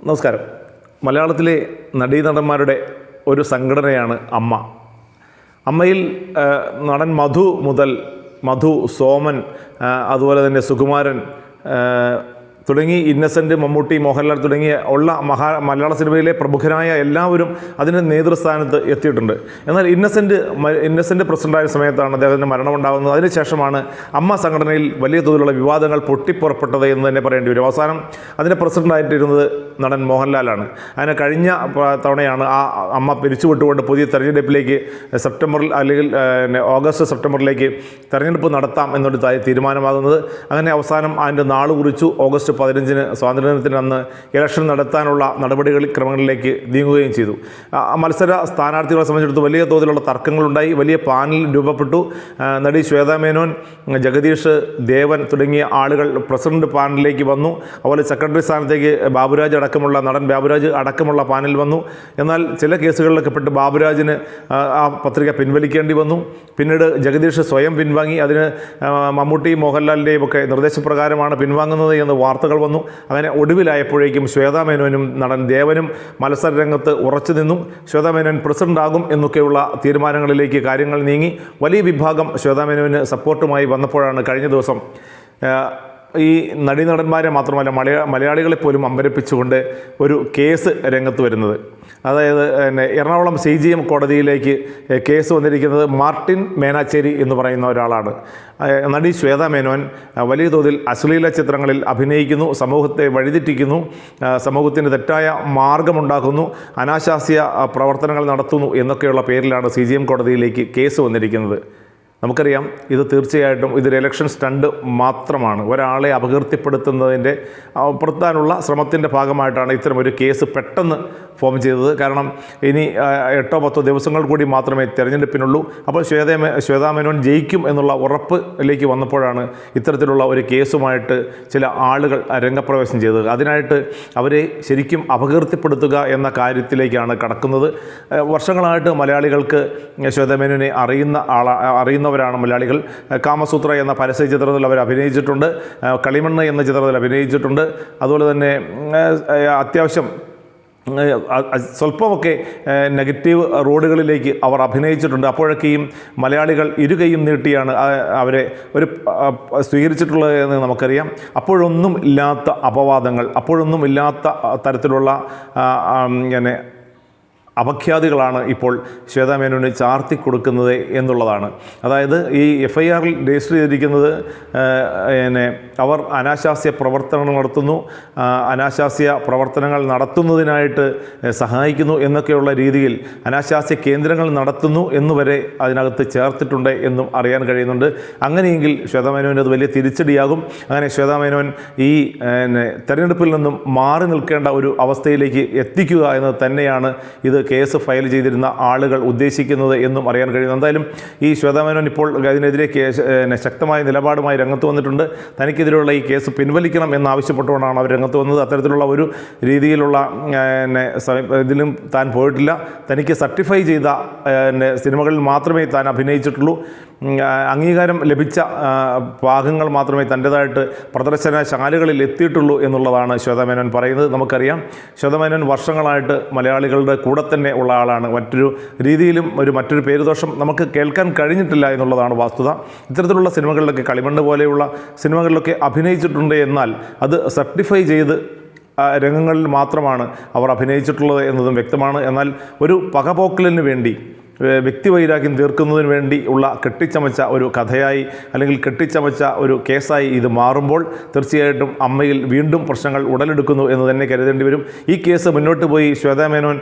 നമസ്കാരം. മലയാളത്തിലെ നടീനടന്മാരുടെ ഒരു സംഘടനയാണ് അമ്മ. അമ്മയിൽ നടൻ മധു മുതൽ മധു സോമൻ അതുപോലെ തന്നെ സുകുമാരൻ തുടങ്ങി ഇന്നസെന്റ് മമ്മൂട്ടി മോഹൻലാൽ തുടങ്ങിയ ഉള്ള മഹാ മലയാള സിനിമയിലെ പ്രമുഖരായ എല്ലാവരും അതിന്റെ നേതൃസ്ഥാനത്ത് എത്തിയിട്ടുണ്ട്. എന്നാൽ ഇന്നസെന്റ് ഇന്നസെന്റ് ഇന്നസെന്റ് പ്രസിഡന്റായ സമയത്താണ് അദ്ദേഹത്തിന്റെ മരണമുണ്ടാകുന്നത്. അതിനുശേഷമാണ് അമ്മ സംഘടനയിൽ വലിയ തോതിലുള്ള വിവാദങ്ങൾ പൊട്ടിപ്പുറപ്പെട്ടത് എന്ന് തന്നെ പറയേണ്ടി വരും. അവസാനം അതിന്റെ പ്രസിഡന്റായിട്ടിരുന്നത് നടൻ മോഹൻലാലാണ്. അതിന് കഴിഞ്ഞ തവണയാണ് ആ അമ്മ പിരിച്ചുവിട്ടുകൊണ്ട് പുതിയ തെരഞ്ഞെടുപ്പിലേക്ക് സെപ്റ്റംബറിൽ അല്ലെങ്കിൽ ഓഗസ്റ്റ് സെപ്റ്റംബറിലേക്ക് തെരഞ്ഞെടുപ്പ് നടത്താം എന്നൊരു തീരുമാനമാകുന്നത്. അങ്ങനെ അവസാനം അതിന്റെ നാൾ കുറിച്ചു ഓഗസ്റ്റ് പതിനഞ്ചിന് സ്വാതന്ത്ര്യദിനത്തിന് അന്ന് ഇലക്ഷൻ നടത്താനുള്ള നടപടികൾ ക്രമങ്ങളിലേക്ക് നീങ്ങുകയും ചെയ്തു. മത്സര സ്ഥാനാർത്ഥികളെ സംബന്ധിച്ചിടത്ത് വലിയ തോതിലുള്ള തർക്കങ്ങളുണ്ടായി. വലിയ പാനൽ രൂപപ്പെട്ടു. നടി ശ്വേതാ മേനോൻ ജഗദീഷ് ദേവൻ തുടങ്ങിയ ആളുകൾ പ്രസിഡന്റ് പാനലിലേക്ക് വന്നു. അതുപോലെ സെക്രട്ടറി സ്ഥാനത്തേക്ക് ബാബുരാജ് അടക്കമുള്ള നടൻ ബാബുരാജ് അടക്കമുള്ള പാനൽ വന്നു. എന്നാൽ ചില കേസുകളിലൊക്കെ പെട്ട് ബാബുരാജിന് ആ, പത്രിക പിൻവലിക്കേണ്ടി വന്നു. പിന്നീട് ജഗദീഷ് സ്വയം പിൻവാങ്ങി. അതിന് മമ്മൂട്ടി മോഹൻലാലിന്റെയും ഒക്കെ നിർദ്ദേശപ്രകാരമാണ് പിൻവാങ്ങുന്നത് എന്ന് വാർത്തകൾ വന്നു. അങ്ങനെ ഒടുവിലായപ്പോഴേക്കും ശ്വേതാമേനോനും നടൻ ദേവനും മത്സര രംഗത്ത് ഉറച്ചു നിന്നും. ശ്വേതാമേനോൻ പ്രസിഡന്റ് ആകും എന്നൊക്കെയുള്ള തീരുമാനങ്ങളിലേക്ക് കാര്യങ്ങൾ നീങ്ങി. വലിയ വിഭാഗം ശ്വേതാമേനോവിന് സപ്പോർട്ടുമായി വന്നപ്പോഴാണ് കഴിഞ്ഞ ദിവസം ഈ നടീനടന്മാരെ മാത്രമല്ല മലയാ മലയാളികളെ പോലും അമ്പരപ്പിച്ചുകൊണ്ട് ഒരു കേസ് രംഗത്ത് വരുന്നത്. അതായത് പിന്നെ എറണാകുളം സി ജി എം കോടതിയിലേക്ക് കേസ് വന്നിരിക്കുന്നത് മാർട്ടിൻ മേനാച്ചേരി എന്ന് പറയുന്ന ഒരാളാണ്. നടി ശ്വേത മേനോൻ വലിയ തോതിൽ അശ്ലീല ചിത്രങ്ങളിൽ അഭിനയിക്കുന്നു സമൂഹത്തെ വഴിതെറ്റിക്കുന്നു സമൂഹത്തിന് തെറ്റായ മാർഗമുണ്ടാക്കുന്നു അനാശാസ്യ പ്രവർത്തനങ്ങൾ നടത്തുന്നു എന്നൊക്കെയുള്ള പേരിലാണ് സി കോടതിയിലേക്ക് കേസ് വന്നിരിക്കുന്നത്. നമുക്കറിയാം ഇത് തീർച്ചയായിട്ടും ഇതൊരു ഇലക്ഷൻ സ്റ്റണ്ട് മാത്രമാണ്. ഒരാളെ അപകീർത്തിപ്പെടുത്തുന്നതിന്റെ പുറത്താനുള്ള ശ്രമത്തിന്റെ ഭാഗമായിട്ടാണ് ഇത്തരം ഒരു കേസ് പെട്ടെന്ന് ഫോം ചെയ്തത്. കാരണം ഇനി എട്ടോ പത്തോ ദിവസങ്ങൾ കൂടി മാത്രമേ തിരഞ്ഞെടുപ്പിനുള്ളൂ. അപ്പോൾ ശ്വേത ശ്വേതാമേനോൻ ജയിക്കും എന്നുള്ള ഉറപ്പിലേക്ക് വന്നപ്പോഴാണ് ഇത്തരത്തിലുള്ള ഒരു കേസുമായിട്ട് ചില ആളുകൾ രംഗപ്രവേശം ചെയ്തത്. അതിനായിട്ട് അവരെ ശരിക്കും അപകീർത്തിപ്പെടുത്തുക എന്ന കാര്യത്തിലേക്കാണ് കടക്കുന്നത്. വർഷങ്ങളായിട്ട് മലയാളികൾക്ക് ശ്വേതമേനോനെ അറിയുന്ന ആളാ അറിയുന്നവരാണ് മലയാളികൾ കാമസൂത്ര എന്ന പരസ്യ ചിത്രത്തിൽ അവർ അഭിനയിച്ചിട്ടുണ്ട്. കളിമണ്ണ് എന്ന ചിത്രത്തിൽ അഭിനയിച്ചിട്ടുണ്ട്. അതുപോലെ തന്നെ അത്യാവശ്യം സ്വല്പമൊക്കെ നെഗറ്റീവ് റോഡുകളിലേക്ക് അവർ അഭിനയിച്ചിട്ടുണ്ട്. അപ്പോഴൊക്കെയും മലയാളികൾ ഇരുകൈയും നീട്ടിയാണ് അവരെ ഒരു സ്വീകരിച്ചിട്ടുള്ളത് എന്ന് നമുക്കറിയാം. അപ്പോഴൊന്നും ഇല്ലാത്ത അപവാദങ്ങൾ അപ്പോഴൊന്നും ഇല്ലാത്ത തരത്തിലുള്ള ഇങ്ങനെ അപഖ്യാതികളാണ് ഇപ്പോൾ ശ്വേതാമേനോനെ ചാർത്തി കൊടുക്കുന്നത് എന്നുള്ളതാണ്. അതായത് ഈ എഫ് ഐ ആറിൽ രജിസ്റ്റർ ചെയ്തിരിക്കുന്നത് പിന്നെ അവർ അനാശാസ്യ പ്രവർത്തനങ്ങൾ നടത്തുന്നു. അനാശാസ്യ പ്രവർത്തനങ്ങൾ നടത്തുന്നതിനായിട്ട് സഹായിക്കുന്നു എന്നൊക്കെയുള്ള രീതിയിൽ അനാശാസ്യ കേന്ദ്രങ്ങൾ നടത്തുന്നു എന്നുവരെ അതിനകത്ത് ചേർത്തിട്ടുണ്ട് എന്നും അറിയാൻ കഴിയുന്നുണ്ട്. അങ്ങനെയെങ്കിൽ ശ്വേതാമേനോൻ അത് വലിയ തിരിച്ചടിയാകും. അങ്ങനെ ശ്വേതാമേനോൻ ഈ തെരഞ്ഞെടുപ്പിൽ നിന്നും മാറി നിൽക്കേണ്ട ഒരു അവസ്ഥയിലേക്ക് എത്തിക്കുക എന്നത് തന്നെയാണ് ഇത് കേസ് ഫയൽ ചെയ്തിരുന്ന ആളുകൾ ഉദ്ദേശിക്കുന്നത് എന്നും അറിയാൻ കഴിയുന്നു. എന്തായാലും ഈ ശ്വേതാമേനോൻ ഇപ്പോൾ അതിനെതിരെ ശക്തമായ നിലപാടുമായി രംഗത്ത് വന്നിട്ടുണ്ട്. തനിക്കെതിരെയുള്ള ഈ കേസ് പിൻവലിക്കണം എന്നാവശ്യപ്പെട്ടുകൊണ്ടാണ് അവർ രംഗത്ത് വന്നത്. അത്തരത്തിലുള്ള ഒരു രീതിയിലുള്ള ഇതിലും താൻ പോയിട്ടില്ല. തനിക്ക് സർട്ടിഫൈ ചെയ്ത സിനിമകളിൽ മാത്രമേ താൻ അഭിനയിച്ചിട്ടുള്ളൂ. അംഗീകാരം ലഭിച്ച ഭാഗങ്ങൾ മാത്രമേ തന്റേതായിട്ട് പ്രദർശനശാലകളിൽ എത്തിയിട്ടുള്ളൂ എന്നുള്ളതാണ് ശ്വേതമേനോൻ പറയുന്നത്. നമുക്കറിയാം ശ്വേതമേനോൻ വർഷങ്ങളായിട്ട് മലയാളികളുടെ കൂടെ തന്നെ ഉള്ള ആളാണ്. മറ്റൊരു രീതിയിലും ഒരു മറ്റൊരു പേരുദോഷം നമുക്ക് കേൾക്കാൻ കഴിഞ്ഞിട്ടില്ല എന്നുള്ളതാണ് വസ്തുത. ഇത്തരത്തിലുള്ള സിനിമകളിലൊക്കെ കളിമണ്ണ് പോലെയുള്ള സിനിമകളിലൊക്കെ അഭിനയിച്ചിട്ടുണ്ട് എന്നാൽ അത് സർട്ടിഫൈ ചെയ്ത് രംഗങ്ങളിൽ മാത്രമാണ് അവർ അഭിനയിച്ചിട്ടുള്ളത് എന്നതും വ്യക്തമാണ്. എന്നാൽ ഒരു പകപോക്കലിന് വേണ്ടി വ്യക്തിവൈരാഗ്യം തീർക്കുന്നതിന് വേണ്ടി ഉള്ള കെട്ടിച്ചമച്ച ഒരു കഥയായി അല്ലെങ്കിൽ കെട്ടിച്ചമച്ച ഒരു കേസായി ഇത് മാറുമ്പോൾ തീർച്ചയായിട്ടും അമ്മയിൽ വീണ്ടും പ്രശ്നങ്ങൾ ഉടലെടുക്കുന്നു എന്ന് തന്നെ കരുതേണ്ടി വരും. ഈ കേസ് മുന്നോട്ട് പോയി ശ്വേതാ മേനോൻ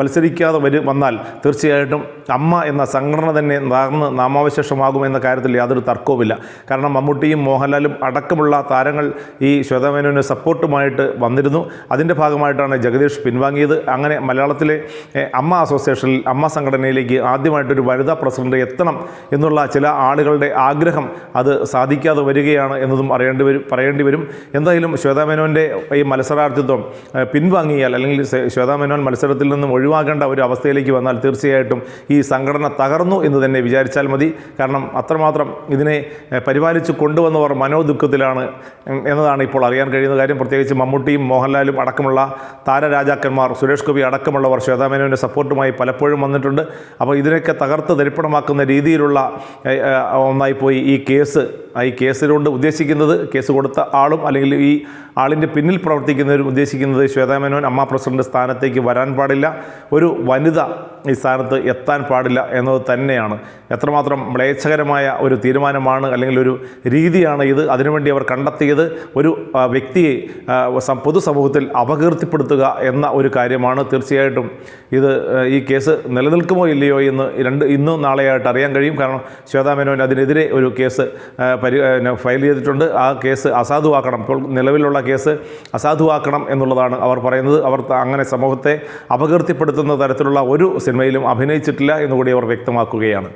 മത്സരിക്കാതെ വരും വന്നാൽ തീർച്ചയായിട്ടും അമ്മ എന്ന സംഘടന തന്നെ നടന്ന് നാമാവശേഷമാകും എന്ന കാര്യത്തിൽ യാതൊരു തർക്കവുമില്ല. കാരണം മമ്മൂട്ടിയും മോഹൻലാലും അടക്കമുള്ള താരങ്ങൾ ഈ ശ്വേതാ മേനോന് സപ്പോർട്ടുമായിട്ട് വന്നിരുന്നു. അതിന്റെ ഭാഗമായിട്ടാണ് ജഗദീഷ് പിൻവാങ്ങിയത്. അങ്ങനെ മലയാളത്തിലെ അമ്മ അസോസിയേഷനിൽ അമ്മ സംഘടന സംഘടനയിലേക്ക് ആദ്യമായിട്ടൊരു വനിതാ പ്രസിഡന്റ് എത്തണം എന്നുള്ള ചില ആളുകളുടെ ആഗ്രഹം അത് സാധിക്കാതെ വരികയാണ് എന്നതും അറിയേണ്ടി വരും പറയേണ്ടി വരും. എന്തായാലും ശ്വേതാ മേനോന്റെ ഈ മത്സരാർത്ഥിത്വം പിൻവാങ്ങിയാൽ അല്ലെങ്കിൽ ശ്വേതാമേനോൻ ശ്വേതാ മേനോൻ മത്സരത്തിൽ നിന്നും ഒഴിവാക്കേണ്ട ഒരു അവസ്ഥയിലേക്ക് വന്നാൽ തീർച്ചയായിട്ടും ഈ സംഘടന തകർന്നു എന്ന് തന്നെ വിചാരിച്ചാൽ മതി. കാരണം അത്രമാത്രം ഇതിനെ പരിപാലിച്ച് കൊണ്ടുവന്നവർ മനോദുഃഖത്തിലാണ് എന്നതാണ് ഇപ്പോൾ അറിയാൻ കഴിയുന്ന കാര്യം. പ്രത്യേകിച്ച് മമ്മൂട്ടിയും മോഹൻലാലും അടക്കമുള്ള താരരാജാക്കന്മാർ സുരേഷ് ഗോപി അടക്കമുള്ളവർ ശ്വേതാ മേനോന്റെ സപ്പോർട്ടുമായി പലപ്പോഴും വന്നിട്ടുണ്ട്. അപ്പോൾ ഇതിനൊക്കെ തകർത്ത് തരിപ്പണമാക്കുന്ന രീതിയിലുള്ള ഒന്നായി പോയി ഈ കേസ് ഈ കേസിലുകൊണ്ട് ഉദ്ദേശിക്കുന്നത് കേസ് കൊടുത്ത ആളും അല്ലെങ്കിൽ ഈ ആളിന്റെ പിന്നിൽ പ്രവർത്തിക്കുന്നവരും ഉദ്ദേശിക്കുന്നത് ശ്വേതാമേനോൻ അമ്മ പ്രസിഡന്റ് സ്ഥാനത്തേക്ക് വരാൻ പാടില്ല. ഒരു വനിത ഈ സ്ഥാനത്ത് എത്താൻ പാടില്ല എന്നത് തന്നെയാണ്. എത്രമാത്രം മ്ലേച്ഛകരമായ ഒരു തീരുമാനമാണ് അല്ലെങ്കിൽ ഒരു രീതിയാണ് ഇത്. അതിനുവേണ്ടി അവർ കണ്ടെത്തിയത് ഒരു വ്യക്തിയെ പൊതുസമൂഹത്തിൽ അപകീർത്തിപ്പെടുത്തുക എന്ന ഒരു കാര്യമാണ്. തീർച്ചയായിട്ടും ഇത് ഈ കേസ് നിലനിൽക്കുമോ ഇല്ലയോ എന്ന് രണ്ട് ഇന്നും നാളെയായിട്ട് അറിയാൻ കഴിയും. കാരണം ശ്വേതാമേനോൻ അതിനെതിരെ ഒരു കേസ് പരി ഫയൽ ചെയ്തിട്ടുണ്ട്. ആ കേസ് അസാധുവാക്കണം. ഇപ്പോൾ നിലവിലുള്ള കേസ് അസാധുവാക്കണം എന്നുള്ളതാണ് അവർ പറയുന്നത്. അവർ അങ്ങനെ സമൂഹത്തെ അപകീർത്തിപ്പെടുത്തുന്ന തരത്തിലുള്ള ഒരു സിനിമയിലും അഭിനയിച്ചിട്ടില്ല എന്നുകൂടി അവർ വ്യക്തമാക്കുകയാണ്.